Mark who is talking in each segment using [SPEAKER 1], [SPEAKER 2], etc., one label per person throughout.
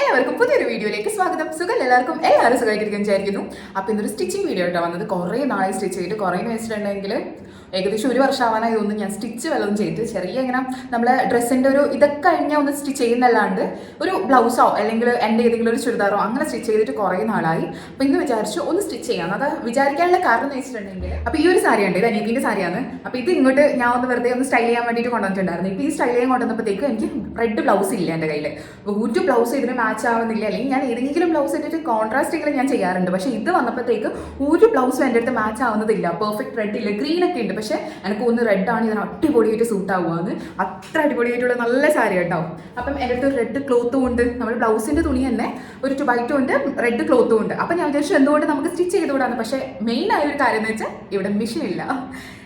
[SPEAKER 1] എല്ലാവർക്കും പുതിയൊരു വീഡിയോയിലേക്ക് സ്വാഗതം. സുഖം? എല്ലാവർക്കും എല്ലാവരും സുഖമായിട്ടിരിക്കും വിചാരിക്കുന്നു. അപ്പോൾ ഇന്നൊരു സ്റ്റിച്ചിങ് വീഡിയോ ആയിട്ടാണ് വന്നത്. കുറേ നാളെ സ്റ്റിച്ച് ചെയ്തിട്ട് കുറേ വെച്ചിട്ടുണ്ടെങ്കിൽ ഏകദേശം ഒരു വർഷം ആവാനായി തോന്നുന്നു ഞാൻ സ്റ്റിച്ച് വല്ലതും ചെയ്ത് ചെറിയ ഇങ്ങനെ നമ്മളെ ഡ്രസ്സിന്റെ ഒരു ഇതൊക്കെ കഴിഞ്ഞാൽ ഒന്ന് സ്റ്റിച്ച് ചെയ്യുന്നല്ലാണ്ട് ഒരു ബ്ലൗസോ അല്ലെങ്കിൽ എന്റെ ഏതെങ്കിലും ഒരു ചുരിദാറോ അങ്ങനെ സ്റ്റിച്ച് ചെയ്തിട്ട് കുറേ നാളായി. അപ്പോൾ ഇന്ന് വിചാരിച്ചു ഒന്ന് സ്റ്റിച്ച് ചെയ്യാം. അത് വിചാരിക്കാനുള്ള കാരണം എന്ന് വെച്ചിട്ടുണ്ടെങ്കിൽ അപ്പോൾ ഈ ഒരു സാരി ഉണ്ട് ഇത് അനിയത്തിന്റെ സാരിയാണ്. അപ്പോൾ ഇത് ഇങ്ങോട്ട് ഞാൻ ഒന്ന് വെറുതെ ഒന്ന് സ്റ്റൈൽ ചെയ്യാൻ വേണ്ടിയിട്ട് കൊണ്ടുവന്നിട്ടുണ്ടായിരുന്നു. ഇപ്പോൾ ഈ സ്റ്റൈൽ ചെയ്യാൻ കൊണ്ടുവന്നപ്പോഴത്തേക്കും എനിക്ക് റെഡ് ബ്ലൗസ് ഇല്ല എന്റെ കയ്യിൽ ഒരു ബ്ലൗസ് ഇതിന് മാച്ച് ആവുന്നില്ല അല്ലെങ്കിൽ ഞാൻ ഏതെങ്കിലും ബ്ലൗസ് ഇട്ടിട്ട് കോൺട്രാസ്റ്റിങ്ങിൽ ഞാൻ ചെയ്യാറുണ്ട്. പക്ഷേ ഇത് വന്നപ്പോഴത്തേക്ക് ഒരു ബ്ലൗസും എന്റെ അടുത്ത് മാച്ച് ആവുന്നതില്ല പെർഫെക്റ്റ് റെഡ് ഇല്ല. ഗ്രീൻ ഒക്കെ ഉണ്ട്. പക്ഷേ എനിക്ക് ഒന്ന് റെഡ് ആണ്. ഇതിന് അടിപൊളിയായിട്ട് സൂട്ട് ആവുകയെന്ന് അത്ര അടിപൊളിയായിട്ടുള്ള നല്ല സാരി കേട്ടോ അപ്പം എന്റെ അടുത്ത് റെഡ് ക്ലോത്തും ഉണ്ട്. നമ്മൾ ബ്ലൗസിന്റെ തുണി തന്നെ ഒരു ടുബൈറ്റും ഉണ്ട്. റെഡ് ക്ലോത്തും ഉണ്ട്. അപ്പം ഞാൻ വിചാരിച്ചു എന്തുകൊണ്ട് നമുക്ക് സ്റ്റിച്ച് ചെയ്തുകൂടാന്ന്. പക്ഷേ മെയിൻ ആയ ഒരു കാര്യം എന്ന് വെച്ചാൽ ഇവിടെ മെഷീൻ ഇല്ല.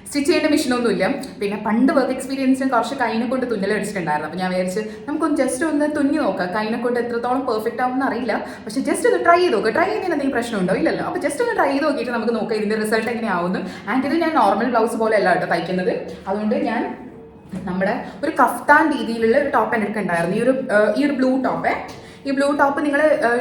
[SPEAKER 1] സ്റ്റിച്ച് ചെയ്യേണ്ട മെഷീനൊന്നുമില്ല പിന്നെ പണ്ട് വർക്ക് എക്സ്പീരിയൻസിന് കുറച്ച് കൈനെ കൊണ്ട് തുന്നൽ അടിച്ചിട്ടുണ്ടായിരുന്നു. അപ്പോൾ ഞാൻ വിചാരിച്ച് നമുക്കൊന്ന് ജസ്റ്റ് ഒന്ന് തുന്നി നോക്കാം. കൈനെ കൊണ്ട് എത്രത്തോളം പെർഫെക്റ്റ് ആവുമെന്ന് അറിയില്ല. പക്ഷേ ജസ്റ്റ് ഒന്ന് ട്രൈ ചെയ്ത് നോക്കുക ട്രൈ ചെയ്യുന്നതിന് എന്തെങ്കിലും പ്രശ്നമുണ്ടോ ഇല്ലല്ലോ. അപ്പോൾ ജസ്റ്റ് ഒന്ന് ട്രൈ ചെയ്ത് നോക്കിയിട്ട് നമുക്ക് നോക്കാം ഇതിന്റെ റിസൾട്ട് എങ്ങനെയാവുന്നു ആൻഡ് ഇത് ഞാൻ നോർമൽ ബ്ലൗസ് പോലെ അല്ല കേട്ടോ തയ്ക്കുന്നത്. അതുകൊണ്ട് ഞാൻ നമ്മുടെ ഒരു കഫ്താൻ രീതിയിലുള്ള ഒരു ടോപ്പ് എനിക്ക് ഉണ്ടായിരുന്നു ഈ ഒരു ഈ ഒരു ബ്ലൂ ടോപ്പേ ഈ ബ്ലൂ ടോപ്പ് നിങ്ങൾ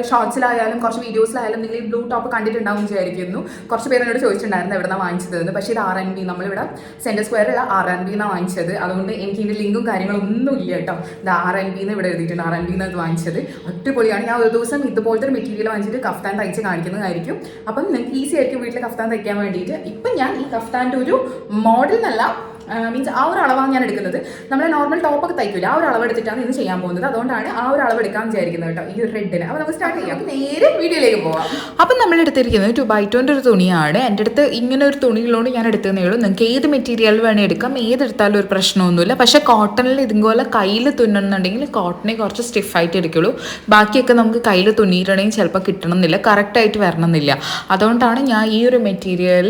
[SPEAKER 1] ഷോർട്സിലായാലും കുറച്ച് വീഡിയോസിലായാലും നിങ്ങൾ ഈ ബ്ലൂ ടോപ്പ് കണ്ടിട്ടുണ്ടാവും വിചാരിക്കുന്നു. കുറച്ച് പേര് എന്നോട് ചോദിച്ചിട്ടുണ്ടായിരുന്നു എവിടെ നിന്നാണ് വാങ്ങിച്ചതെന്ന് പക്ഷേ ഇത് ആർ എൻ ബി നമ്മളിവിടെ സെന്റർ സ്ക്വയറിലുള്ള ആർ എൻ ബി എന്നാണ് വാങ്ങിച്ചത്. അതുകൊണ്ട് എനിക്ക് ഇതിന്റെ ലിങ്കും കാര്യങ്ങളും ഒന്നും ഇല്ല കേട്ടോ. ഇത് ആർ എൻ ബി എന്ന് ഇവിടെ എഴുതിയിട്ടുണ്ട്. ആർ എൻ ബി എന്ന് വാങ്ങിച്ചത്. അടിപൊളിയാണ്. ഞാൻ ഒരു ദിവസം ഇതുപോലത്തെ ഒരു മെറ്റീരിയൽ വാങ്ങിച്ചിട്ട് കഫ്താൻ തയ്ച്ച് കാണിക്കുന്നതായിരിക്കും. അപ്പം നിങ്ങൾക്ക് ഈസി ആയിരിക്കും വീട്ടിൽ കഫ്താൻ തയ്ക്കാൻ വേണ്ടിയിട്ട്. ഇപ്പം ഞാൻ ഈ കഫ്താന്റെ ഒരു മോഡൽ എന്നല്ല മീൻസ് ആ ഒരു അളവാണ് ഞാൻ എടുക്കുന്നത്. നമ്മൾ നോർമൽ ടോപ്പൊക്കെ തയ്ക്കില്ല ആ ഒരു അളവ് എടുത്തിട്ടാണ് ഇന്ന് ചെയ്യാൻ പോകുന്നത്. അതുകൊണ്ടാണ് ആ ഒരു അളവ് എടുക്കാൻ വിചാരിക്കുന്നത് കേട്ടോ ഈ റെഡിന് അപ്പോൾ നമുക്ക് സ്റ്റാർട്ട് ചെയ്യാം. നേരെ വീഡിയോയിലേക്ക് പോവാം.
[SPEAKER 2] അപ്പം നമ്മൾ എടുത്തിരിക്കുന്നത് ടു ബൈറ്റോന്റെ ഒരു തുണിയാണ്. എന്റെ അടുത്ത് ഇങ്ങനെ ഒരു തുണികളോട് ഞാൻ എടുത്തതേ ഉള്ളൂ. നിങ്ങൾക്ക് ഏത് മെറ്റീരിയൽ വേണേൽ എടുക്കാം. ഏതെടുത്താലും ഒരു പ്രശ്നമൊന്നുമില്ല. പക്ഷേ കോട്ടണിൽ ഇതുപോലെ കയ്യിൽ തുന്നണമെന്നുണ്ടെങ്കിൽ കോട്ടനെ കുറച്ച് സ്റ്റിഫായിട്ട് എടുക്കുള്ളൂ. ബാക്കിയൊക്കെ നമുക്ക് കയ്യിൽ തുന്നിയിട്ടുണ്ടെങ്കിൽ ചിലപ്പോൾ കിട്ടണമെന്നില്ല. കറക്റ്റായിട്ട് വരണമെന്നില്ല. അതുകൊണ്ടാണ് ഞാൻ ഈ ഒരു മെറ്റീരിയൽ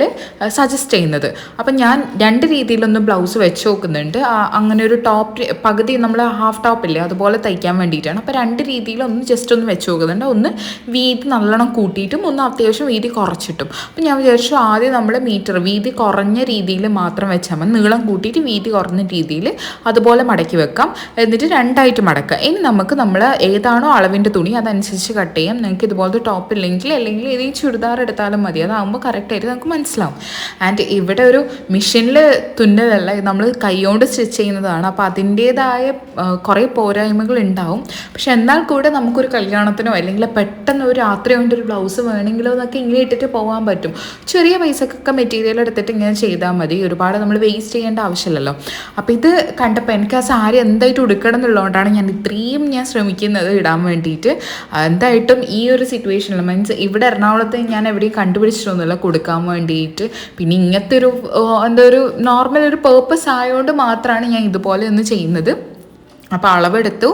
[SPEAKER 2] സജസ്റ്റ് ചെയ്യുന്നത്. അപ്പം ഞാൻ രണ്ട് രീതിയിലൊന്ന് ബ്ലൗസ് വെച്ച് നോക്കുന്നുണ്ട്. അങ്ങനെ ഒരു ടോപ്പ് പകുതി നമ്മൾ ഹാഫ് ടോപ്പ് ഇല്ലേ അതുപോലെ തയ്ക്കാൻ വേണ്ടിയിട്ടാണ്. അപ്പോൾ രണ്ട് രീതിയിൽ ഒന്ന് ജസ്റ്റ് ഒന്ന് വെച്ച് നോക്കുന്നുണ്ട്. ഒന്ന് വീതി നല്ലോണം കൂട്ടിയിട്ടും ഒന്ന് അത്യാവശ്യം വീതി കുറച്ചിട്ടും. അപ്പോൾ ഞാൻ വിചാരിച്ചു ആദ്യം നമ്മൾ മീറ്റർ വീതി കുറഞ്ഞ രീതിയിൽ മാത്രം വെച്ചാൽ മതി. നീളം കൂട്ടിയിട്ട് വീതി കുറഞ്ഞ രീതിയിൽ അതുപോലെ മടക്കി വെക്കാം. എന്നിട്ട് രണ്ടായിട്ട് മടക്കാം ഇനി നമുക്ക് നമ്മൾ ഏതാണോ അളവിന്റെ തുണി അതനുസരിച്ച് കട്ട് ചെയ്യാം. നിങ്ങൾക്ക് ഇതുപോലത്തെ ടോപ്പ് ഇല്ലെങ്കിൽ അല്ലെങ്കിൽ ഏതെങ്കിലും ചുരിദാർ എടുത്താലും മതി. അതാകുമ്പോൾ കറക്റ്റായിട്ട് നമുക്ക് മനസ്സിലാവും. ആൻഡ് ഇവിടെ ഒരു മെഷീനിൽ തുന്നലല്ല ഇത് നമ്മൾ കൈകൊണ്ട് സ്റ്റിച്ച് ചെയ്യുന്നതാണ്. അപ്പോൾ അതിന്റേതായ കുറേ പോരായ്മകൾ ഉണ്ടാവും. പക്ഷെ എന്നാൽ കൂടെ നമുക്കൊരു കല്യാണത്തിനോ അല്ലെങ്കിൽ പെട്ടെന്ന് ഒരു രാത്രി കൊണ്ട് ഒരു ബ്ലൗസ് വേണമെങ്കിലോ എന്നൊക്കെ ഇങ്ങനെ ഇട്ടിട്ട് പോകാൻ പറ്റും. ചെറിയ പൈസക്കൊക്കെ മെറ്റീരിയൽ എടുത്തിട്ട് ഇങ്ങനെ ചെയ്താൽ മതി. ഒരുപാട് നമ്മൾ വേസ്റ്റ് ചെയ്യേണ്ട ആവശ്യമില്ലല്ലോ. അപ്പോൾ ഇത് കണ്ടപ്പോൾ എനിക്ക് ആ സാരി എന്തായിട്ട് ഉടുക്കണം എന്നുള്ളതുകൊണ്ടാണ് ഞാൻ ഇത്രയും ഞാൻ ശ്രമിക്കുന്നത് ഇടാൻ വേണ്ടിയിട്ട്. എന്തായിട്ടും ഈ ഒരു സിറ്റുവേഷനിൽ മീൻസ് ഇവിടെ എറണാകുളത്ത് ഞാൻ എവിടെയും കണ്ടുപിടിച്ചിട്ടൊന്നുമില്ല കൊടുക്കാൻ വേണ്ടിയിട്ട്. പിന്നെ ഇങ്ങനത്തെ ഒരു എന്താ ഒരു നോർമൽ ഒരു പേർപ്പസ് ആയതുകൊണ്ട് മാത്രമാണ് ഞാൻ ഇതുപോലെ ഒന്ന് ചെയ്യുന്നത്. അപ്പോൾ അളവെടുത്തു.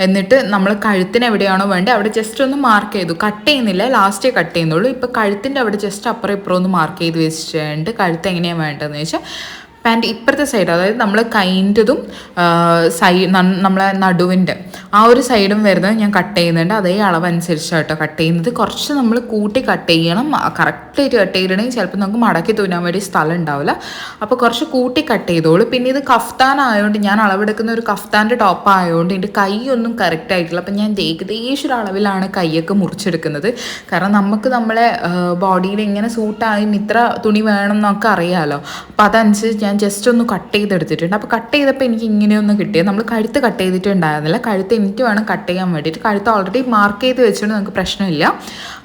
[SPEAKER 2] എന്നിട്ട് നമ്മൾ കഴുത്തിന് എവിടെയാണോ വേണ്ടത് അവിടെ ജസ്റ്റ് ഒന്ന് മാർക്ക് ചെയ്തു. കട്ട് ചെയ്യുന്നില്ല. ലാസ്റ്റേ കട്ട് ചെയ്യുന്നുള്ളൂ. ഇപ്പോൾ കഴുത്തിന്റെ അവിടെ ജസ്റ്റ് അപ്പുറം ഇപ്പുറം ഒന്ന് മാർക്ക് ചെയ്ത് വെച്ചിട്ടുണ്ട്. കഴുത്ത് എങ്ങനെയാണ് വേണ്ടതെന്ന് വെച്ചാൽ പാന്റ് ഇപ്പുറത്തെ സൈഡ് അതായത് നമ്മൾ കൈന്റെതും സൈ നമ്മളെ നടുവിന്റെ ആ ഒരു സൈഡും വരുന്നത് ഞാൻ കട്ട് ചെയ്യുന്നുണ്ട്. അതേ അളവനുസരിച്ച് കേട്ടോ കട്ട് ചെയ്യുന്നത്. കുറച്ച് നമ്മൾ കൂട്ടി കട്ട് ചെയ്യണം. കറക്റ്റായിട്ട് കട്ട് ചെയ്തിട്ടുണ്ടെങ്കിൽ ചിലപ്പോൾ നമുക്ക് മടക്കി തൂനാൻ വേണ്ടി സ്ഥലം ഉണ്ടാവില്ല. അപ്പോൾ കുറച്ച് കൂട്ടി കട്ട് ചെയ്തോളൂ. പിന്നെ ഇത് കഫ്താൻ ആയതുകൊണ്ട് ഞാൻ അളവെടുക്കുന്ന ഒരു കഫ്താന്റെ ടോപ്പ് ആയതുകൊണ്ട് എന്റെ കൈയൊന്നും കറക്റ്റ് ആയിട്ടില്ല. അപ്പം ഞാൻ ഏകദേശം ഒരു അളവിലാണ് കൈയൊക്കെ മുറിച്ചെടുക്കുന്നത്. കാരണം നമുക്ക് നമ്മളെ ബോഡിയിൽ എങ്ങനെ സൂട്ടായും ഇത്ര തുണി വേണം എന്നൊക്കെ അറിയാമല്ലോ അപ്പം അതനുസരിച്ച് ഞാൻ ജസ്റ്റ് ഒന്ന് കട്ട് ചെയ്തെടുത്തിട്ടുണ്ട്. അപ്പോൾ കട്ട് ചെയ്തപ്പോൾ എനിക്ക് ഇങ്ങനെയൊന്ന് കിട്ടിയത്. നമ്മൾ കഴുത്ത് കട്ട് ചെയ്തിട്ടുണ്ടായിരുന്നില്ല. കഴുത്ത് എനിക്ക് വേണം കട്ട് ചെയ്യാൻ വേണ്ടിയിട്ട്. കഴുത്ത് ഓൾറെഡി മാർക്ക് ചെയ്ത് വെച്ചുകൊണ്ട് നമുക്ക് പ്രശ്നമില്ല.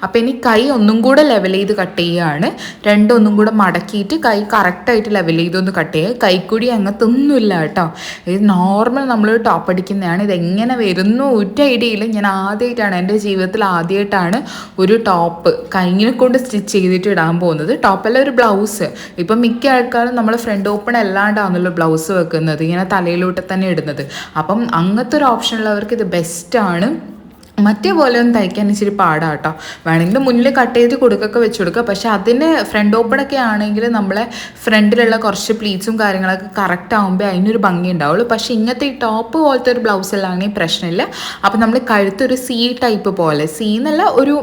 [SPEAKER 2] അപ്പോൾ ഇനി കൈ ഒന്നും കൂടെ ലെവൽ ചെയ്ത് കട്ട് ചെയ്യുകയാണ് രണ്ടൊന്നും കൂടെ മടക്കിയിട്ട് കൈ കറക്റ്റായിട്ട് ലെവൽ ചെയ്തൊന്ന് കട്ട് ചെയ്യുക. കൈക്കൂടി അങ്ങനത്തൊന്നുമില്ല കേട്ടോ. ഇത് നോർമൽ നമ്മൾ ടോപ്പ് അടിക്കുന്നതാണ്. ഇതെങ്ങനെ വരുന്നു? ഒരു ഐഡിയയിൽ ഞാൻ ആദ്യമായിട്ടാണ് എന്റെ ജീവിതത്തിൽ ആദ്യമായിട്ടാണ് ഒരു ടോപ്പ് കൈങ്ങിനെ കൊണ്ട് സ്റ്റിച്ച് ചെയ്തിട്ട് ഇടാൻ പോകുന്നത്. ടോപ്പല്ല ഒരു ബ്ലൗസ് ഇപ്പം മിക്ക ആൾക്കാരും നമ്മൾ ഫ്രണ്ട് ഓപ്പൺ അല്ലാണ്ടാണല്ലോ ബ്ലൗസ് വെക്കുന്നത് ഇങ്ങനെ തലയിലോട്ട് തന്നെ ഇടുന്നത്. അപ്പം അങ്ങനത്തെ ഒരു ഓപ്ഷൻ ഉള്ളവർക്ക് ഇത് ബെസ്റ്റാണ് മറ്റേ പോലെ ഒന്നും തയ്ക്കാൻ ഇച്ചിരി പാടാട്ടോ. വേണമെങ്കിൽ മുന്നിൽ കട്ട് ചെയ്ത് കൊടുക്കൊക്കെ വെച്ച് കൊടുക്കുക. പക്ഷെ അതിന് ഫ്രണ്ട് ഓപ്പൺ ഒക്കെ ആണെങ്കിൽ നമ്മളെ ഫ്രണ്ടിലുള്ള കുറച്ച് പ്ലീറ്റ്സും കാര്യങ്ങളൊക്കെ കറക്റ്റ് ആകുമ്പോൾ അതിനൊരു ഭംഗി ഉണ്ടാവുള്ളൂ. പക്ഷെ ഇങ്ങനത്തെ ഈ ടോപ്പ് പോലത്തെ ഒരു ബ്ലൗസിലാണെങ്കിൽ പ്രശ്നമില്ല. അപ്പം നമ്മൾ കഴുത്തൊരു സി ടൈപ്പ് പോലെ സി എന്നല്ല ഒരു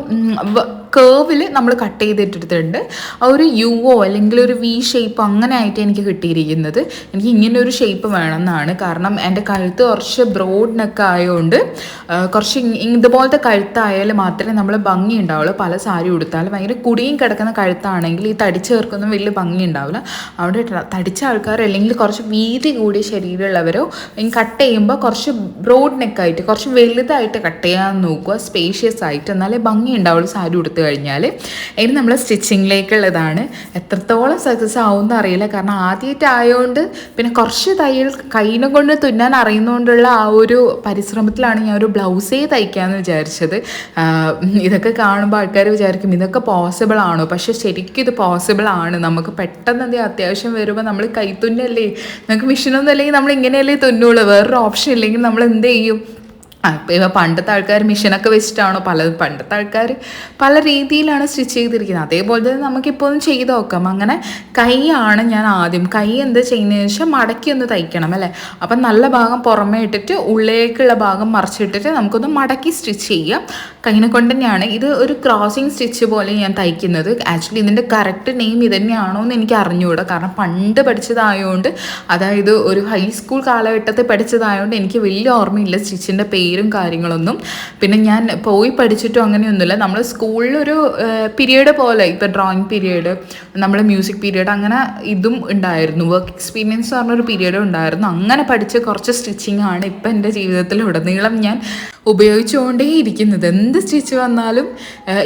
[SPEAKER 2] കേവിൽ നമ്മൾ കട്ട് ചെയ്തിട്ടിട്ടുണ്ട്. ഒരു യുവോ അല്ലെങ്കിൽ ഒരു വി ഷേപ്പ് അങ്ങനെ ആയിട്ട് എനിക്ക് കിട്ടിയിരിക്കുന്നത്. എനിക്ക് ഇങ്ങനെ ഒരു ഷേപ്പ് വേണമെന്നാണ്. കാരണം എന്റെ കഴുത്ത് കുറച്ച് ബ്രോഡ് നെക്ക് ആയതുകൊണ്ട് കുറച്ച് ഇതുപോലത്തെ കഴുത്തായാലും മാത്രമേ നമ്മൾ ഭംഗി ഉണ്ടാവുള്ളൂ. പല സാരി ഉടുത്താലും ഭയങ്കര കുടിയും കിടക്കുന്ന കഴുത്താണെങ്കിൽ ഈ തടിച്ച് ചേർക്കുന്ന വലിയ ഭംഗി ഉണ്ടാവില്ല. അവിടെ തടിച്ച ആൾക്കാർ അല്ലെങ്കിൽ കുറച്ച് വീതി കൂടിയ ശരീരമുള്ളവരോ കട്ട് ചെയ്യുമ്പോൾ കുറച്ച് ബ്രോഡ് നെക്കായിട്ട് കുറച്ച് വലുതായിട്ട് കട്ട് ചെയ്യാൻ നോക്കുക സ്പേഷ്യസ് ആയിട്ട് എന്നാലേ ഭംഗി ഉണ്ടാവുള്ളൂ സാരി ഉടുത്തു കഴിഞ്ഞാൽ ഇനി നമ്മൾ സ്റ്റിച്ചിങ്ങിലേക്കുള്ളതാണ്. എത്രത്തോളം സക്സസ് ആവുമെന്ന് അറിയില്ല. കാരണം ആദ്യമായിട്ട് ആയതുകൊണ്ട് പിന്നെ കുറച്ച് തയ്യൽ കൈനെ കൊണ്ട് തുന്നാൻ അറിയുന്നതുകൊണ്ടുള്ള ആ ഒരു പരിശ്രമത്തിലാണ് ഞാൻ ഒരു ബ്ലൗസേ തയ്ക്കാമെന്ന് വിചാരിച്ചത്. ഇതൊക്കെ കാണുമ്പോൾ ആൾക്കാർ വിചാരിക്കും ഇതൊക്കെ പോസിബിൾ ആണോ? പക്ഷേ ശരിക്കും ഇത് പോസിബിൾ ആണ്. നമുക്ക് പെട്ടെന്ന് എന്തെങ്കിലും അത്യാവശ്യം വരുമ്പോൾ നമ്മൾ കൈത്തുന്നല്ലേ നമുക്ക് മെഷീനൊന്നും അല്ലെങ്കിൽ നമ്മൾ ഇങ്ങനെയല്ലേ തുന്നുള്ളൂ. വേറൊരു ഓപ്ഷൻ ഇല്ലെങ്കിൽ നമ്മൾ എന്ത് ചെയ്യും? ഇപ്പൊ പണ്ടത്തെ ആൾക്കാർ മിഷനൊക്കെ വെച്ചിട്ടാണോ പല പണ്ടത്തെ ആൾക്കാർ പല രീതിയിലാണ് സ്റ്റിച്ച് ചെയ്തിരിക്കുന്നത്. അതേപോലെ തന്നെ നമുക്കിപ്പോൾ ഒന്ന് ചെയ്ത് നോക്കാം. അങ്ങനെ കൈയാണ് ഞാൻ ആദ്യം കൈ എന്ത് ചെയ്യുന്നതെന്ന് വെച്ചാൽ മടക്കി ഒന്ന് തയ്ക്കണം അല്ലേ? അപ്പം നല്ല ഭാഗം പുറമേ ഇട്ടിട്ട് ഉള്ളിലേക്കുള്ള ഭാഗം മറിച്ചിട്ടിട്ട് നമുക്കൊന്ന് മടക്കി സ്റ്റിച്ച് ചെയ്യാം. കൈനെ കൊണ്ട് തന്നെയാണ്. ഇത് ഒരു ക്രോസിങ് സ്റ്റിച്ച് പോലെ ഞാൻ തയ്ക്കുന്നത്. ആക്ച്വലി ഇതിന്റെ കറക്റ്റ് നെയിം ഇത് തന്നെയാണോ എന്ന് എനിക്ക് അറിഞ്ഞുകൂടാ കാരണം പണ്ട് പഠിച്ചതായതുകൊണ്ട് അതായത് ഒരു ഹൈസ്കൂൾ കാലഘട്ടത്തിൽ പഠിച്ചതായതുകൊണ്ട് എനിക്ക് വലിയ ഓർമ്മയില്ല സ്റ്റിച്ചിന്റെ പേരും. കാര്യങ്ങളൊന്നും. പിന്നെ ഞാൻ പോയി പഠിച്ചിട്ടും അങ്ങനെയൊന്നുമില്ല. നമ്മൾ സ്കൂളിലൊരു പീരീഡ് പോലെ ഇപ്പോൾ ഡ്രോയിങ് പീരീഡ് നമ്മൾ മ്യൂസിക് പീരീഡ് അങ്ങനെ ഇതും ഉണ്ടായിരുന്നു. വർക്ക് എക്സ്പീരിയൻസ് എന്ന് പറഞ്ഞൊരു പീരീഡ് ഉണ്ടായിരുന്നു. അങ്ങനെ പഠിച്ച കുറച്ച് സ്റ്റിച്ചിങ് ആണ് ഇപ്പം എന്റെ ജീവിതത്തിൽ ഉടനീളം ഞാൻ ഉപയോഗിച്ചുകൊണ്ടേ ഇരിക്കുന്നത് എന്ത് സ്റ്റിച്ച് വന്നാലും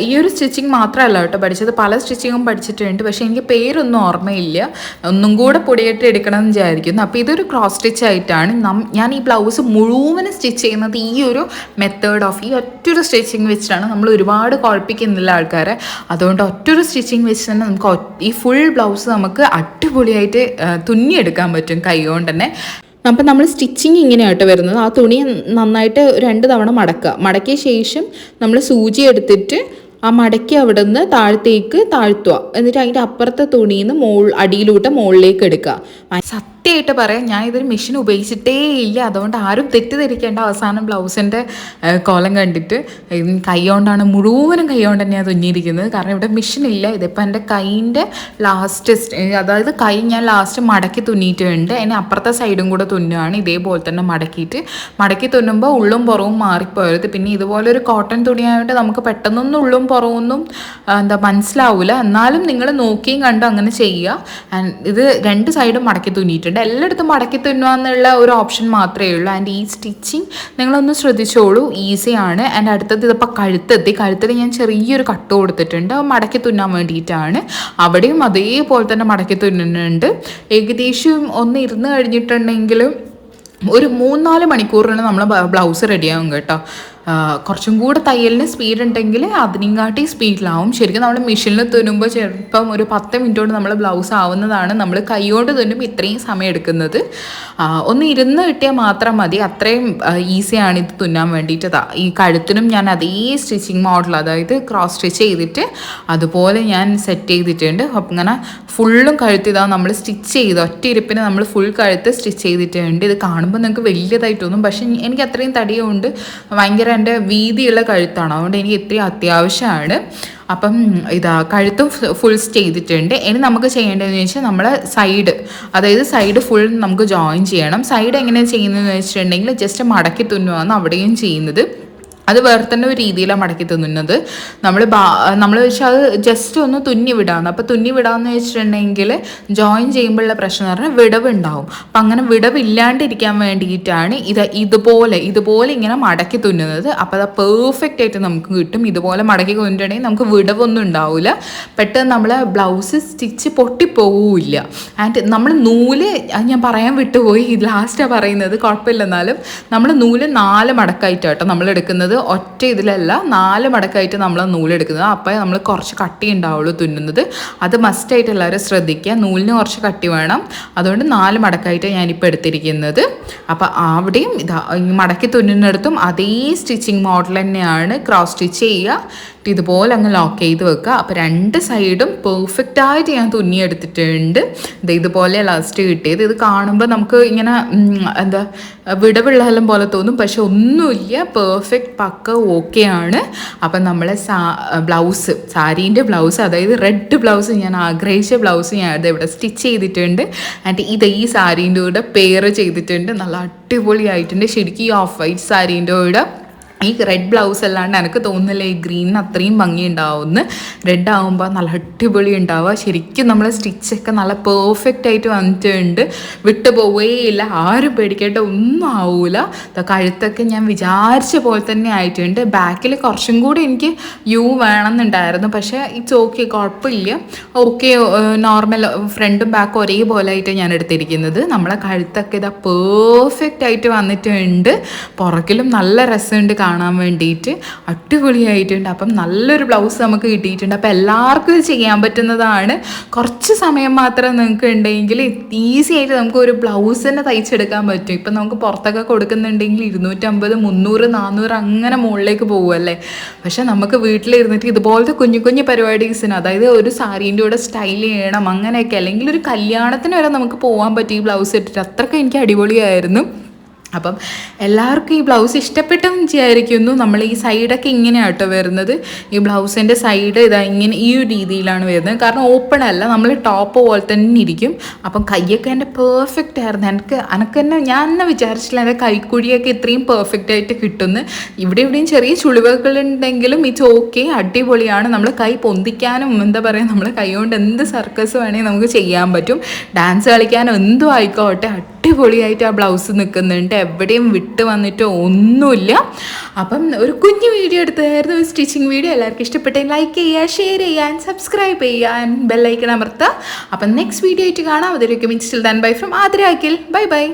[SPEAKER 2] ഈ ഒരു സ്റ്റിച്ചിങ് മാത്രമല്ല കേട്ടോ പഠിച്ചത്. പല സ്റ്റിച്ചിങ്ങും പഠിച്ചിട്ടുണ്ട്. പക്ഷേ എനിക്ക് പേരൊന്നും ഓർമ്മയില്ല. ഒന്നും കൂടെ പൊടിയിട്ട് എടുക്കണം എന്ന് വിചാരിക്കുന്നു. അപ്പോൾ ഇതൊരു ക്രോസ് സ്റ്റിച്ച് ആയിട്ടാണ് ഞാൻ ഈ ബ്ലൗസ് മുഴുവനും സ്റ്റിച്ച് ചെയ്യുന്നത് ഈ ഒരു മെത്തേഡ് ഓഫ് ഈ ഒറ്റൊരു സ്റ്റിച്ചിങ് വെച്ചിട്ടാണ് നമ്മൾ ഒരുപാട് കുഴപ്പിക്കുന്നില്ല ആൾക്കാരെ. അതുകൊണ്ട് ഒറ്റൊരു സ്റ്റിച്ചിങ് വെച്ച് തന്നെ നമുക്ക് ഈ ഫുൾ ബ്ലൗസ് നമുക്ക് അടിപൊളിയായിട്ട് തുന്നിയെടുക്കാൻ പറ്റും കൈ കൊണ്ട് തന്നെ. അപ്പം നമ്മൾ സ്റ്റിച്ചിങ് ഇങ്ങനെയായിട്ട് വരുന്നത്. ആ തുണി നന്നായിട്ട് രണ്ട് തവണ മടക്കുക. മടക്കിയ ശേഷം നമ്മൾ സൂചി എടുത്തിട്ട് ആ മടക്കി അവിടെ നിന്ന് താഴത്തേക്ക് താഴ്ത്തുക. എന്നിട്ട് അതിന്റെ അപ്പുറത്തെ തുണിയിൽ നിന്ന് മോൾ അടിയിലൂട്ട് മുകളിലേക്ക് എടുക്കുക. സത്യമായിട്ട് പറയാം. ഞാൻ ഇതൊരു മെഷീൻ ഉപയോഗിച്ചിട്ടേ ഇല്ല. അതുകൊണ്ട് ആരും തെറ്റിദ്ധരിക്കേണ്ട അവസാനം ബ്ലൗസിന്റെ കോലം കണ്ടിട്ട്. കൈ കൊണ്ടാണ് മുഴുവനും കൈ കൊണ്ട് തന്നെയാണ് തുന്നിയിരിക്കുന്നത്. കാരണം ഇവിടെ മെഷീൻ ഇല്ല. ഇതിപ്പോൾ എന്റെ കൈയിന്റെ ലാസ്റ്റ് അതായത് കൈ ഞാൻ ലാസ്റ്റ് മടക്കി തുന്നിയിട്ടുണ്ട് അതിന് അപ്പുറത്തെ സൈഡും കൂടെ തുന്നുകയാണ് ഇതേപോലെ തന്നെ മടക്കിയിട്ട്. മടക്കി തുന്നുമ്പോൾ ഉള്ളും പുറവും മാറിപ്പോയത്. പിന്നെ ഇതുപോലെ ഒരു കോട്ടൺ തുണിയായതുകൊണ്ട് നമുക്ക് പെട്ടെന്നൊന്നും ഉള്ളും പുറവൊന്നും എന്താ മനസ്സിലാവില്ല എന്നാലും നിങ്ങൾ നോക്കിയും കണ്ടും അങ്ങനെ ചെയ്യുക. ഇത് രണ്ട് സൈഡും മടക്കി തുന്നിയിട്ടുണ്ട്. എല്ലായിടത്തും മടക്കി തുന്നുക എന്നുള്ള ഒരു ഓപ്ഷൻ മാത്രമേ ഉള്ളൂ. ആൻഡ് ഈ സ്റ്റിച്ചിങ് നിങ്ങളൊന്ന് ശ്രദ്ധിച്ചോളൂ. ഈസിയാണ് ആൻഡ് അടുത്തത് ഇതിപ്പോൾ കഴുത്തെത്തി. കഴുത്തിൽ ഞാൻ ചെറിയൊരു കട്ട് കൊടുത്തിട്ടുണ്ട്. മടക്കി തുന്നാൻ വേണ്ടിയിട്ടാണ്. അവിടെയും അതേപോലെ തന്നെ മടക്കി തുന്നുന്നുണ്ട്. ഏകദേശം ഒന്ന് ഇരുന്ന് കഴിഞ്ഞിട്ടുണ്ടെങ്കിലും ഒരു മൂന്നാൽ മണിക്കൂറിന് നമ്മൾ ബ്ലൗസ് റെഡിയാകും കേട്ടോ. കുറച്ചും കൂടെ തയ്യലിന് സ്പീഡ് ഉണ്ടെങ്കിൽ അതിനെക്കാട്ടി സ്പീഡിലാവും ശരിക്കും നമ്മൾ മെഷീനിൽ തുന്നുമ്പോൾ ചിലപ്പം ഒരു പത്ത് മിനിറ്റ് കൊണ്ട് നമ്മൾ ബ്ലൗസ് ആവുന്നതാണ്. നമ്മൾ കൈകൊണ്ട് തുന്നുമ്പോൾ ഇത്രയും സമയം എടുക്കുന്നത്. ഒന്ന് ഇരുന്ന് കിട്ടിയാൽ മാത്രം മതി. അത്രയും ഈസിയാണ് ഇത് തുന്നാൻ വേണ്ടിയിട്ട്. ഈ കഴുത്തിനും ഞാൻ അതേ സ്റ്റിച്ചിങ് മോഡൽ അതായത് ക്രോസ് സ്റ്റിച്ച് ചെയ്തിട്ട് അതുപോലെ ഞാൻ സെറ്റ് ചെയ്തിട്ടുണ്ട്. അപ്പം ഇങ്ങനെ ഫുള്ളും കഴുത്ത് നമ്മൾ സ്റ്റിച്ച് ചെയ്ത് ഒറ്റ ഇരിപ്പിന് നമ്മൾ ഫുൾ കഴുത്ത് സ്റ്റിച്ച് ചെയ്തിട്ടുണ്ട്. ഇത് കാണുമ്പോൾ നിങ്ങൾക്ക് വലിയതായിട്ട് തോന്നും പക്ഷേ എനിക്ക് അത്രയും തടിയുണ്ട്. ഭയങ്കര എന്റെ വീതിയുള്ള കഴുത്താണ്. അതുകൊണ്ട് എനിക്ക് ഇത്രയും അത്യാവശ്യമാണ്. അപ്പം ഇതാ കഴുത്തും ഫുൾ ചെയ്തിട്ടുണ്ട്. ഇനി നമുക്ക് ചെയ്യേണ്ടതെന്ന് വെച്ചാൽ നമ്മൾ സൈഡ് അതായത് സൈഡ് ഫുൾ നമുക്ക് ജോയിൻ ചെയ്യണം. സൈഡ് എങ്ങനെയാണ് ചെയ്യുന്നതെന്ന് വെച്ചിട്ടുണ്ടെങ്കിൽ ജസ്റ്റ് മടക്കി തുന്നുവാണ് അവിടെയും ചെയ്യുന്നത്. അത് വേറെ തന്നെ ഒരു രീതിയിലാണ് മടക്കി തിന്നുന്നത്. നമ്മൾ നമ്മൾ വെച്ചാൽ അത് ജസ്റ്റ് ഒന്ന് തുന്നി വിടാന്ന്. അപ്പോൾ തുന്നി വിടാന്ന് വെച്ചിട്ടുണ്ടെങ്കിൽ ജോയിൻ ചെയ്യുമ്പോഴുള്ള പ്രശ്നം എന്ന് പറഞ്ഞാൽ വിടവ് ഉണ്ടാവും അപ്പം അങ്ങനെ വിടവില്ലാണ്ടിരിക്കാൻ വേണ്ടിയിട്ടാണ് ഇത് ഇതുപോലെ ഇതുപോലെ ഇങ്ങനെ മടക്കി തുന്നുന്നത്. അപ്പോൾ അത് പെർഫെക്റ്റ് ആയിട്ട് നമുക്ക് കിട്ടും. ഇതുപോലെ മടക്കി കൊണ്ടിട്ടുണ്ടെങ്കിൽ നമുക്ക് വിടവൊന്നും ഉണ്ടാവില്ല പെട്ടെന്ന് നമ്മൾ ബ്ലൗസ് സ്റ്റിച്ച് പൊട്ടിപ്പോവില്ല ആൻഡ് നമ്മൾ നൂൽ ഞാൻ പറയാൻ വിട്ടുപോയി. ലാസ്റ്റാണ് പറയുന്നത് കുഴപ്പമില്ലെന്നാലും നമ്മൾ നൂൽ നാല് മടക്കായിട്ടാട്ടോ നമ്മൾ എടുക്കുന്നത് ഒറ്റ ഇതിലല്ല നാല് മടക്കായിട്ട് നമ്മൾ നൂലെടുക്കുന്നത്. അപ്പോൾ നമ്മൾ കുറച്ച് കട്ടി ഉണ്ടാവുള്ളൂ തുന്നുന്നത്. അത് മസ്റ്റായിട്ട് എല്ലാവരും ശ്രദ്ധിക്കുക. നൂലിന് കുറച്ച് കട്ടി വേണം. അതുകൊണ്ട് നാല് മടക്കായിട്ട് ഞാനിപ്പോൾ എടുത്തിരിക്കുന്നത്. അപ്പോൾ അവിടെയും ഇതാ മടക്കി തുന്നുന്നിടത്തും അതേ സ്റ്റിച്ചിങ് മോഡൽ തന്നെയാണ് ക്രോസ് സ്റ്റിച്ച് ചെയ്യുക. ഇതുപോലെ അങ്ങ് ലോക്ക് ചെയ്ത് വെക്കുക. അപ്പോൾ രണ്ട് സൈഡും പെർഫെക്റ്റ് ആയിട്ട് ഞാൻ തുന്നിയെടുത്തിട്ടുണ്ട് ഇത് ഇതുപോലെ ലാസ്റ്റ് കിട്ടിയത്. ഇത് കാണുമ്പോൾ നമുക്ക് ഇങ്ങനെ എന്താ വിടവിള്ളലും പോലെ തോന്നും. പക്ഷെ ഒന്നുമില്ല. പെർഫെക്റ്റ് പക്ക ഓക്കെ ആണ്. അപ്പം നമ്മളെ സാ ബ്ലൗസ് സാരീന്റെ ബ്ലൗസ് അതായത് റെഡ് ബ്ലൗസ് ഞാൻ ആഗ്രഹിച്ച ബ്ലൗസ് ഞാൻ അത് ഇവിടെ സ്റ്റിച്ച് ചെയ്തിട്ടുണ്ട്. ആൻഡ് ഇത് ഈ സാരീന്റെ കൂടെ പെയർ ചെയ്തിട്ടുണ്ട്. നല്ല അടിപൊളിയായിട്ടുണ്ട്. ശരിക്കും ഈ ഓഫ് വൈറ്റ് സാരീന്റെ കൂടെ. ഈ റെഡ് ബ്ലൗസ് അല്ലാണ്ട് എനിക്ക് തോന്നുന്നില്ല ഈ ഗ്രീനിന് അത്രയും ഭംഗി ഉണ്ടാവുമെന്ന് റെഡ് ആകുമ്പോൾ നല്ല അടിപൊളി ഉണ്ടാവുക ശരിക്കും നമ്മൾ സ്റ്റിച്ചൊക്കെ നല്ല പെർഫെക്റ്റ് ആയിട്ട് വന്നിട്ടുണ്ട്. വിട്ടു പോവുകയില്ല ആരും പേടിക്കേണ്ട ഒന്നും ആവൂല. കഴുത്തൊക്കെ ഞാൻ വിചാരിച്ച പോലെ തന്നെ ആയിട്ടുണ്ട്. ബാക്കിൽ കുറച്ചും കൂടി എനിക്ക് യു വേണമെന്നുണ്ടായിരുന്നു. പക്ഷേ ഇറ്റ്സ് ഓക്കെ കുഴപ്പമില്ല. ഓക്കെ നോർമൽ ഫ്രണ്ടും ബാക്കും ഒരേപോലെ ആയിട്ട് ഞാൻ എടുത്തിരിക്കുന്നത്. നമ്മളെ കഴുത്തൊക്കെ ഇതാ പെർഫെക്റ്റ് ആയിട്ട് വന്നിട്ടുണ്ട്. പുറകിലും നല്ല രസമുണ്ട് കാണാൻ. വേണ്ടിയിട്ട് അടിപൊളിയായിട്ടുണ്ട്. അപ്പം നല്ലൊരു ബ്ലൗസ് നമുക്ക് കിട്ടിയിട്ടുണ്ട്. അപ്പം എല്ലാവർക്കും ചെയ്യാൻ പറ്റുന്നതാണ്. കുറച്ച് സമയം മാത്രം നിങ്ങൾക്ക് ഉണ്ടെങ്കിൽ ഈസി ആയിട്ട് നമുക്ക് ഒരു ബ്ലൗസ് തന്നെ തയ്ച്ചെടുക്കാൻ പറ്റും. ഇപ്പം നമുക്ക് പുറത്തൊക്കെ കൊടുക്കുന്നുണ്ടെങ്കിൽ ഇരുന്നൂറ്റമ്പത് മുന്നൂറ് നാനൂറ് അങ്ങനെ മുകളിലേക്ക് പോകുമല്ലേ പക്ഷെ നമുക്ക് വീട്ടിലിരുന്നിട്ട് ഇതുപോലത്തെ കുഞ്ഞു കുഞ്ഞു പരിപാടീസിന് അതായത് ഒരു സാരീന്റെ കൂടെ സ്റ്റൈൽ ചെയ്യണം അങ്ങനെയൊക്കെ അല്ലെങ്കിൽ ഒരു കല്യാണത്തിന് വരെ നമുക്ക് പോകാൻ പറ്റും ബ്ലൗസ് ഇട്ടിട്ട് അത്രയ്ക്ക് എനിക്ക് അടിപൊളിയായിരുന്നു. അപ്പം എല്ലാവർക്കും ഈ ബ്ലൗസ് ഇഷ്ടപ്പെട്ടെന്ന് വിചാരിക്കുന്നു. നമ്മൾ ഈ സൈഡൊക്കെ ഇങ്ങനെയാണ് കേട്ടോ വരുന്നത്. ഈ ബ്ലൗസിന്റെ സൈഡ് ഇതാ ഇങ്ങനെ ഈ ഒരു രീതിയിലാണ് വരുന്നത്. കാരണം ഓപ്പൺ അല്ല നമ്മൾ ടോപ്പ് പോലെ തന്നെ ഇരിക്കും. അപ്പം കൈയൊക്കെ എന്റെ പെർഫെക്റ്റ് ആയിരുന്നു. എനിക്ക് എനിക്ക് തന്നെ ഞാൻ തന്നെ വിചാരിച്ചില്ല എന്റെ കൈക്കുഴിയൊക്കെ ഇത്രയും പെർഫെക്റ്റ് ആയിട്ട് കിട്ടുന്നു. ഇവിടെ ഇവിടെയും ചെറിയ ചുളിവുകൾ ഉണ്ടെങ്കിലും ഇറ്റ്സ് ഓക്കെ അടിപൊളിയാണ്. നമ്മൾ കൈ പൊന്തിക്കാനും എന്താ പറയുക നമ്മൾ കൈ കൊണ്ട് എന്ത് സർക്കസ് വേണമെങ്കിൽ നമുക്ക് ചെയ്യാൻ പറ്റും. ഡാൻസ് കളിക്കാനും എന്തും ആയിക്കോട്ടെ അടിപൊളിയായിട്ട് ആ ബ്ലൗസ് നിൽക്കുന്നുണ്ട് എവിടെയും വിട്ട് വന്നിട്ടോ ഒന്നുമില്ല. അപ്പം ഒരു കുഞ്ഞു വീഡിയോ എടുത്തായിരുന്നു സ്റ്റിച്ചിങ് വീഡിയോ എല്ലാവർക്കും ഇഷ്ടപ്പെട്ടെങ്കിൽ ലൈക്ക് ചെയ്യുക ഷെയർ ചെയ്യാൻ സബ്സ്ക്രൈബ് ചെയ്യാൻ ബെല്ലൈക്കൺ അമർത്തുക. അപ്പം നെക്സ്റ്റ് വീഡിയോ ആയിട്ട് കാണാം. അതിലേക്ക് മിൻസ്റ്റിൽ ദാൻ ബൈ ഫ്രം ആദ്രാക്കിൽ ബൈ ബൈ